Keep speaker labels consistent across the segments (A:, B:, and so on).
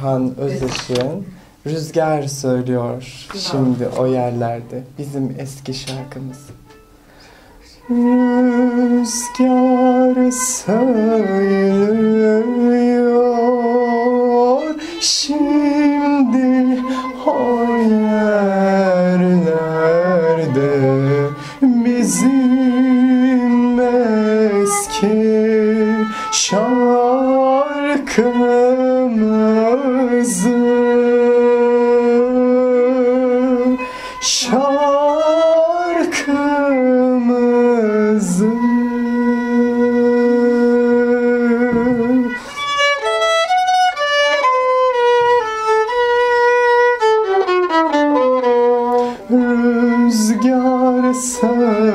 A: Ayhan Özışık'ın Rüzgar söylüyor şimdi o yerlerde bizim eski şarkımız. Rüzgar söylüyor Rüzgar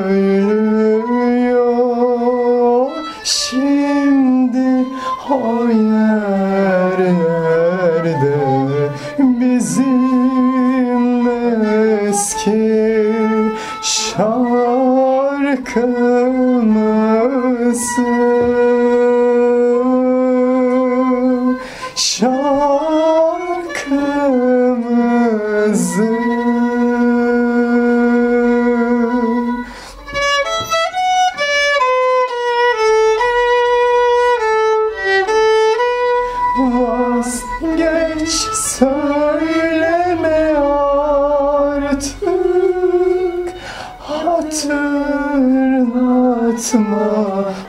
A: artık Hatırlatma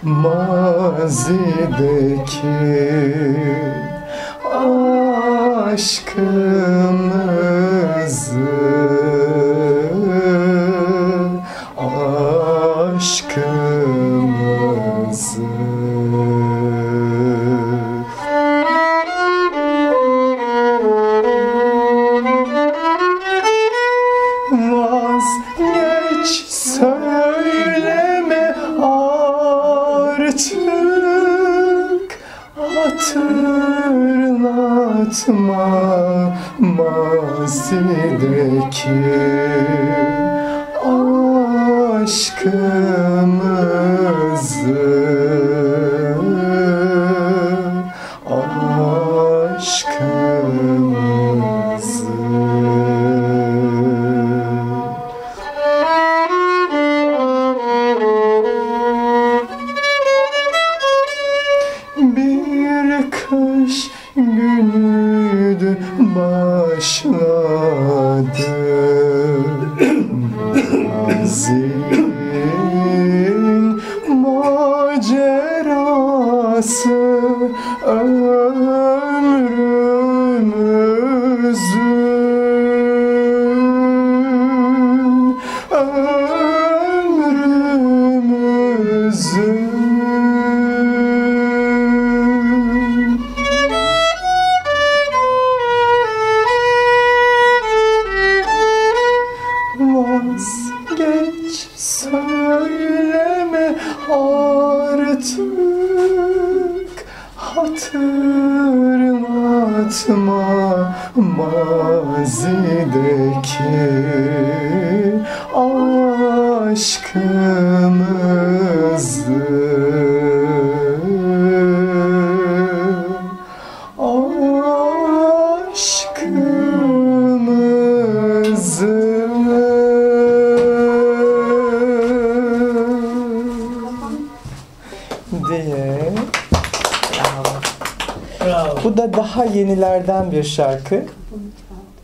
A: mazideki aşkımızı
B: care.
A: Bu da daha yenilerden bir şarkı.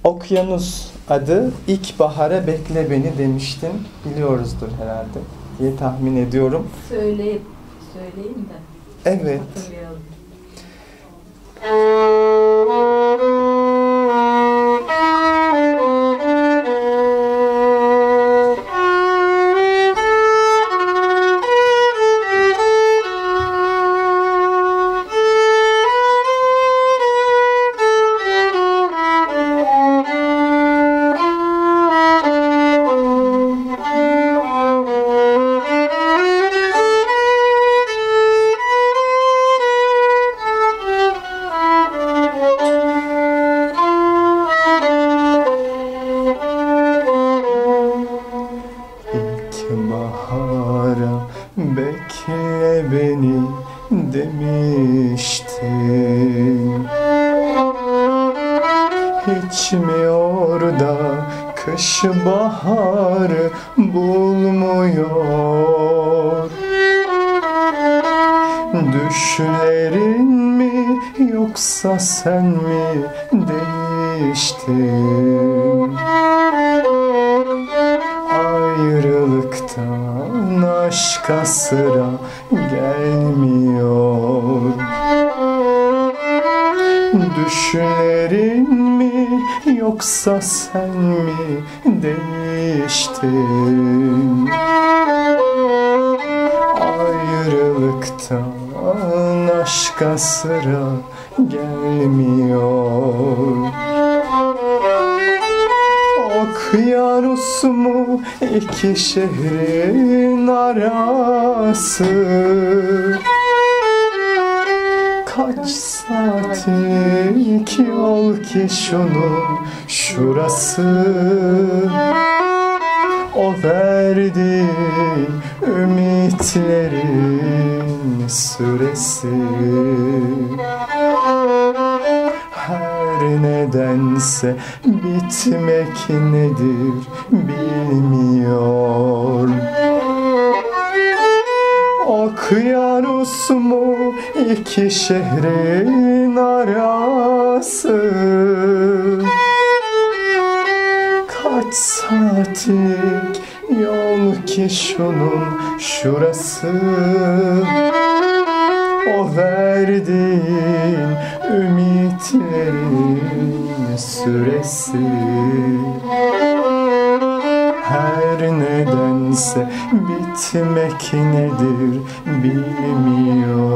A: Okyanus adı İlk bahara bekle beni demiştim. Biliyoruzdur herhalde diye tahmin ediyorum.
C: Söyleyip, söyleyeyim de
A: Evet.
C: hatırlayalım.
A: Sen mi değiştin? Ayrılıktan aşka sıra gelmiyor. Düşlerin mi yoksa sen mi değiştin? Ayrılıktan aşka sıra gelmiyor. Okyanus mu iki şehrin arası? Kaç saatlik yol ki şunun şurası? O verdiğin ümitlerin süresi nedense bitmek nedir bilmiyor. Okyanus mu iki şehrin arası. Kaç saatlik yol ki şunun şurası. O verdiğin ümitlerin süresi. Her nedense bitmek nedir bilmiyor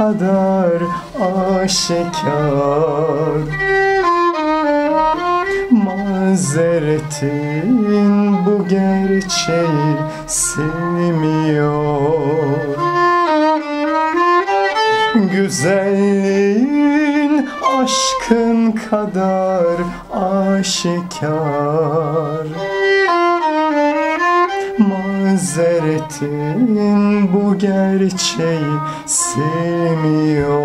A: kadar aşikar. Mazeretin bu gerçeği silmiyor Güzelliğin aşkın kadar aşikar Mazeretin bu gerçeği silmiyor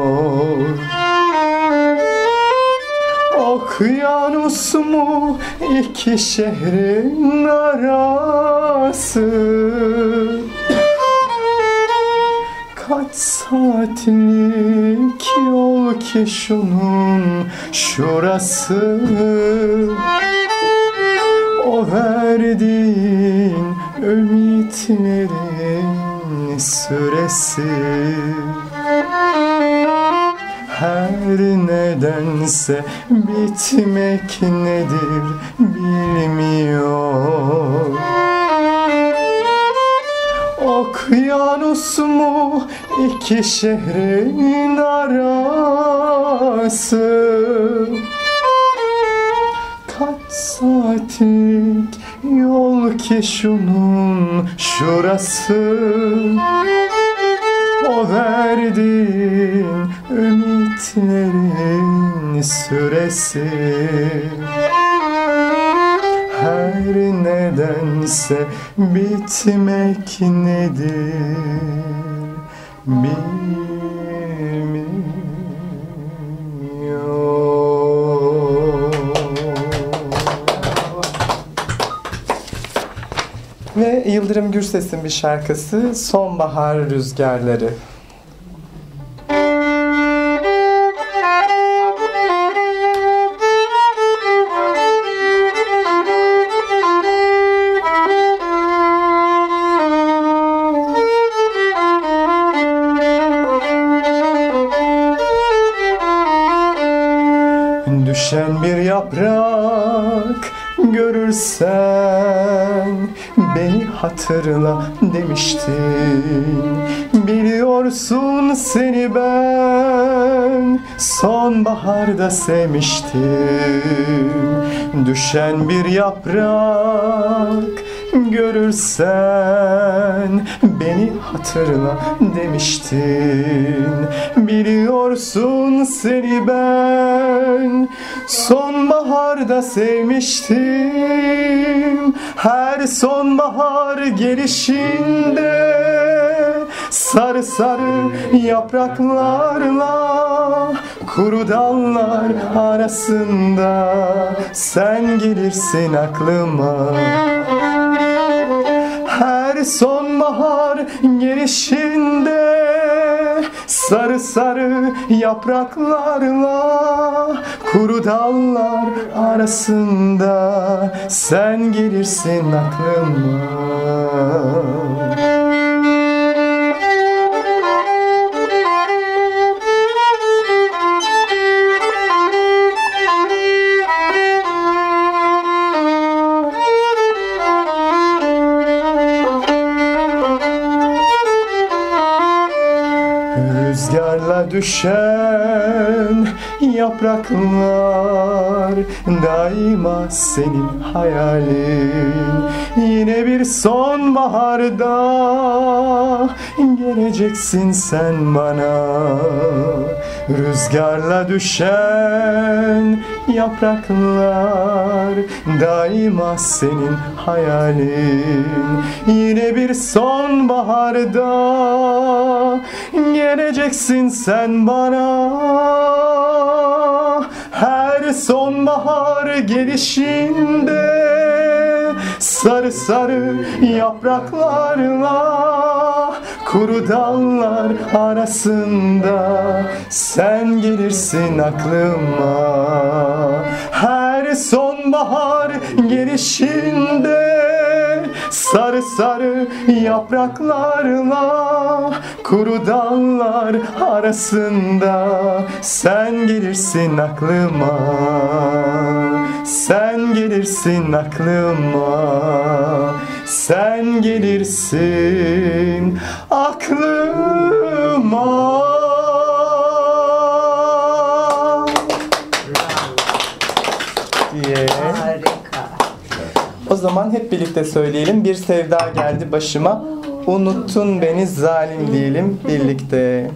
A: Okyanus mu iki şehrin arası. Kaç saatlik yol ki şunun şurası? O verdiğin ümitlerin süresi? Her nedense bitmek nedir bilmiyor Okyanus mu iki şehrin arası? Kaç saatlik yol ki şunun şurası. O verdiğin ümitlerin süresi. Her nedense bitmek nedir? Bilmiyor Yıldırım Gürses'in bir şarkısı Sonbahar Rüzgarları. Düşen bir yaprak görürsen beni hatırla demiştin. Biliyorsun seni ben sonbaharda sevmiştim. Düşen bir yaprak görürsen beni hatırla demiştin. Biliyorsun seni ben sonbaharda sevmiştim. Her sonbahar gelişinde Sarı sarı yapraklarla Kuru dallar arasında Sen gelirsin aklıma her sonbahar gelişinde Sarı sarı yapraklarla Kuru dallar arasında Sen gelirsin aklıma düşen yapraklar Daima senin hayalin. Yine bir sonbaharda Geleceksin sen bana. Rüzgarla düşen yapraklar Daima senin hayalin. Yine bir sonbaharda Geleceksin sen bana. Her sonbahar gelişinde Sarı sarı yapraklarla Kuru dallar arasında Sen gelirsin aklıma gelişinde Sarı sarı yapraklarla Kuru dallar arasında. Sen gelirsin aklıma Sen gelirsin aklıma Sen gelirsin aklıma zaman hep birlikte söyleyelim. Bir sevda geldi başıma. Unuttun beni zalim diyelim birlikte.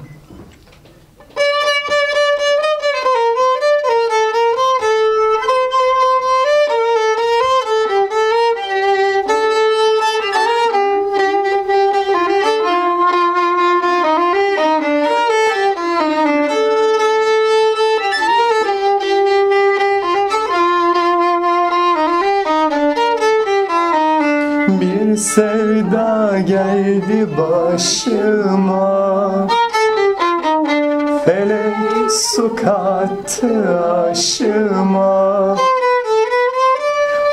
A: Su kattı aşıma.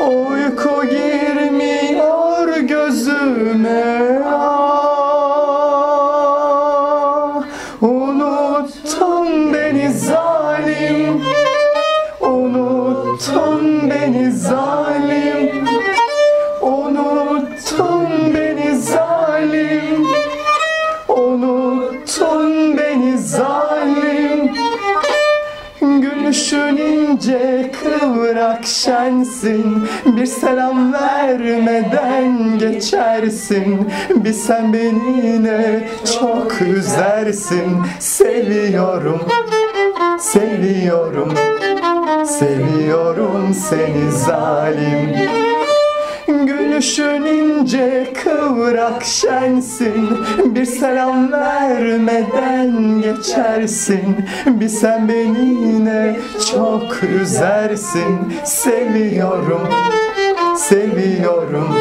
A: Uyku girmiyor gözüme. Ah. Unuttun beni zalim. Unuttun beni zalim şensin Bir selam vermeden geçersin. Bir sen beni ne çok üzersin. Seviyorum, seviyorum. Seviyorum seni zalim İnce kıvrak şensin. Bir selam vermeden geçersin. Bir sen beni ne çok üzersin. Seviyorum, seviyorum.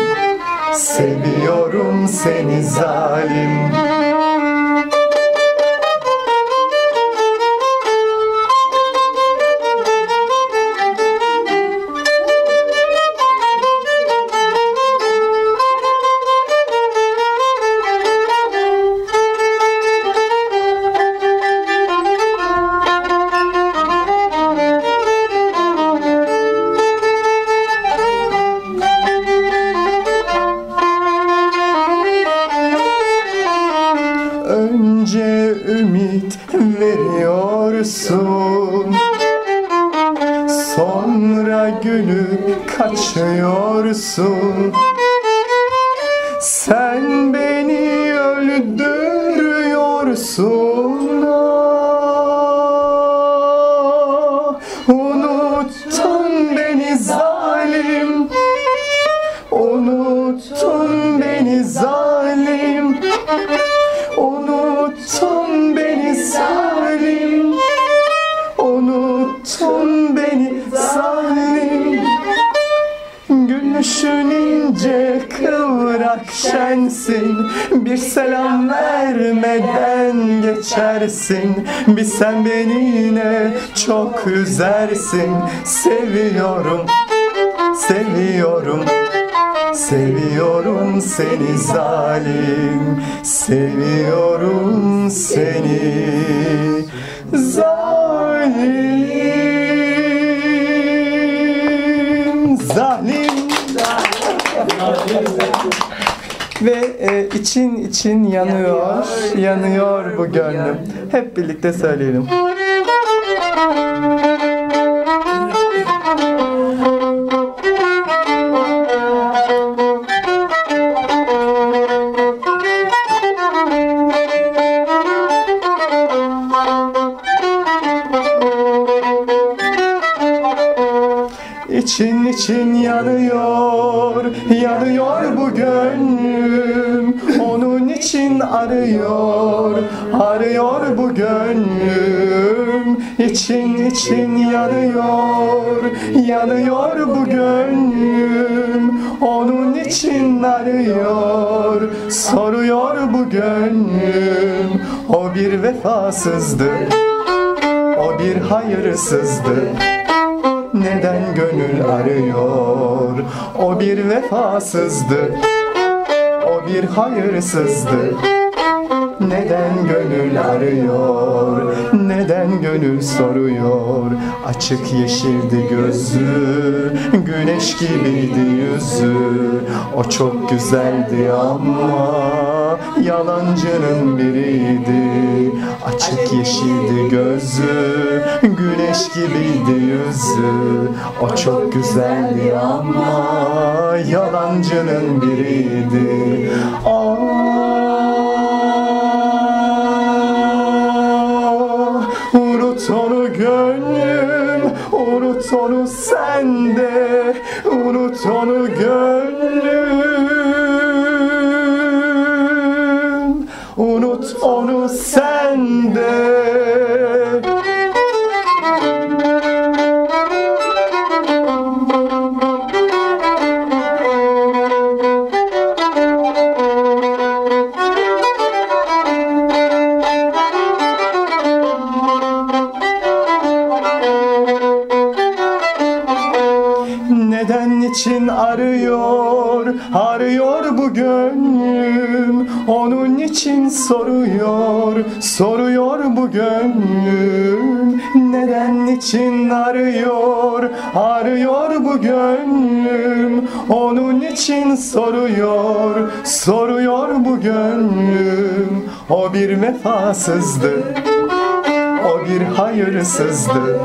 A: Seviyorum seni zalim kaçıyorsun Sen beni öldürüyorsun şensin Bir selam vermeden geçersin. Bir sen beni yine çok üzersin. Seviyorum, seviyorum. Seviyorum seni zalim. Seviyorum seni zalim. Zalim Ve e, için için yanıyor, yanıyor bu gönlüm. Hep birlikte söyleyelim. İçin için yanıyor, yanıyor bu gönlüm. Onun için arıyor, arıyor bu gönlüm. İçin için yanıyor, yanıyor bu gönlüm. Onun için arıyor, soruyor bu gönlüm. O bir vefasızdı, o bir hayırsızdı neden gönül arıyor? O bir vefasızdı O bir hayırsızdı Neden gönül arıyor? Neden gönül soruyor? Açık yeşildi gözü Güneş gibiydi yüzü. O çok güzeldi ama Yalancının biriydi. Açık yeşildi gözü Güneş gibiydi yüzü. O çok güzeldi ama Yalancının biriydi. Ah, Unut onu sende. Unut onu gönlüm soruyor, soruyor bu gönlüm Neden için arıyor, arıyor bu gönlüm Onun için soruyor, soruyor bu gönlüm O bir vefasızdı, o bir hayırsızdı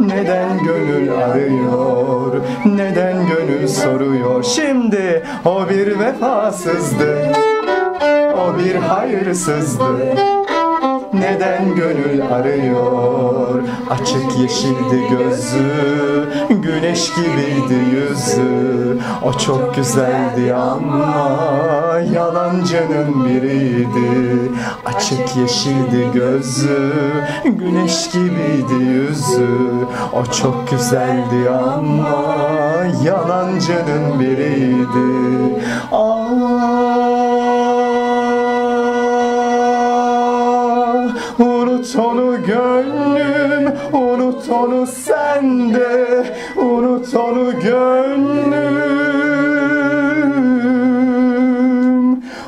A: neden gönül arıyor? Neden gönül soruyor? Şimdi o bir vefasızdı. O bir hayırsızdı. Neden gönül arıyor? Açık yeşildi gözü, güneş gibiydi yüzü. O çok güzeldi ama yalancının biriydi. Açık yeşildi gözü, güneş gibiydi yüzü. O çok güzeldi ama yalancının biriydi. Ah, onu gönlüm, unut onu sende, unut onu gönlüm,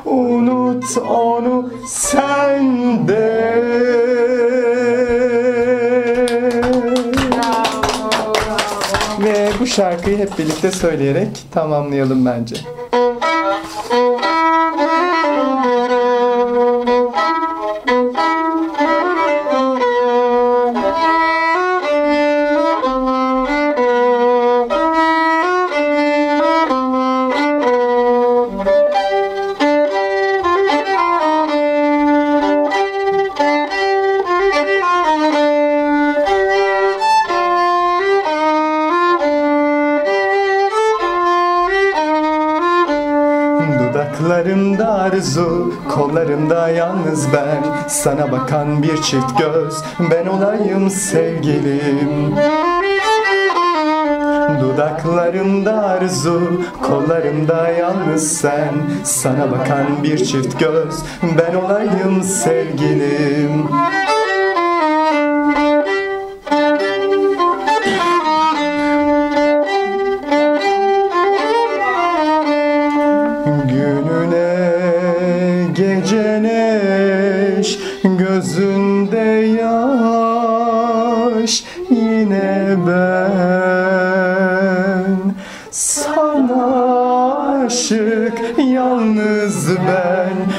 A: unut onu sende. Ve bu şarkıyı hep birlikte söyleyerek tamamlayalım bence. Dudaklarımda arzu, kollarımda yalnız ben. Sana bakan bir çift göz, ben olayım sevgilim. Dudaklarımda arzu, kollarımda yalnız sen. Sana bakan bir çift göz, ben olayım sevgilim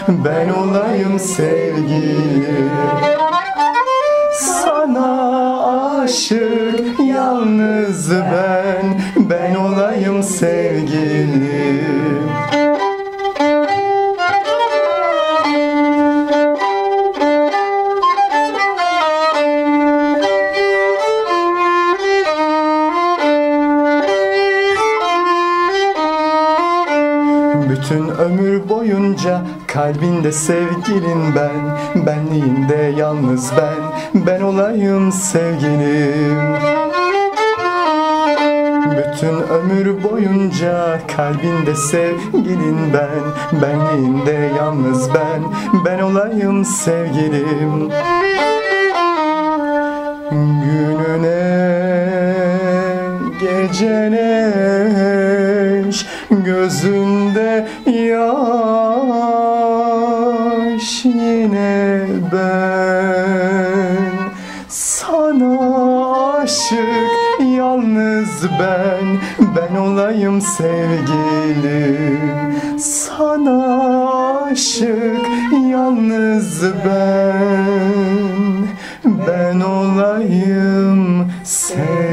A: ben olayım sevgilim. Sana aşık yalnız ben. Ben olayım sevgilim sevgilin ben Benliğinde yalnız ben Ben olayım sevgilim. Bütün ömür boyunca kalbinde sevgilin ben Benliğinde yalnız ben Ben olayım sevgilim. Gününe gecene eş, Gözünde yaş ben Sana aşık yalnız ben. Ben olayım sevgilim. Sana aşık yalnız ben. Ben olayım sevgilim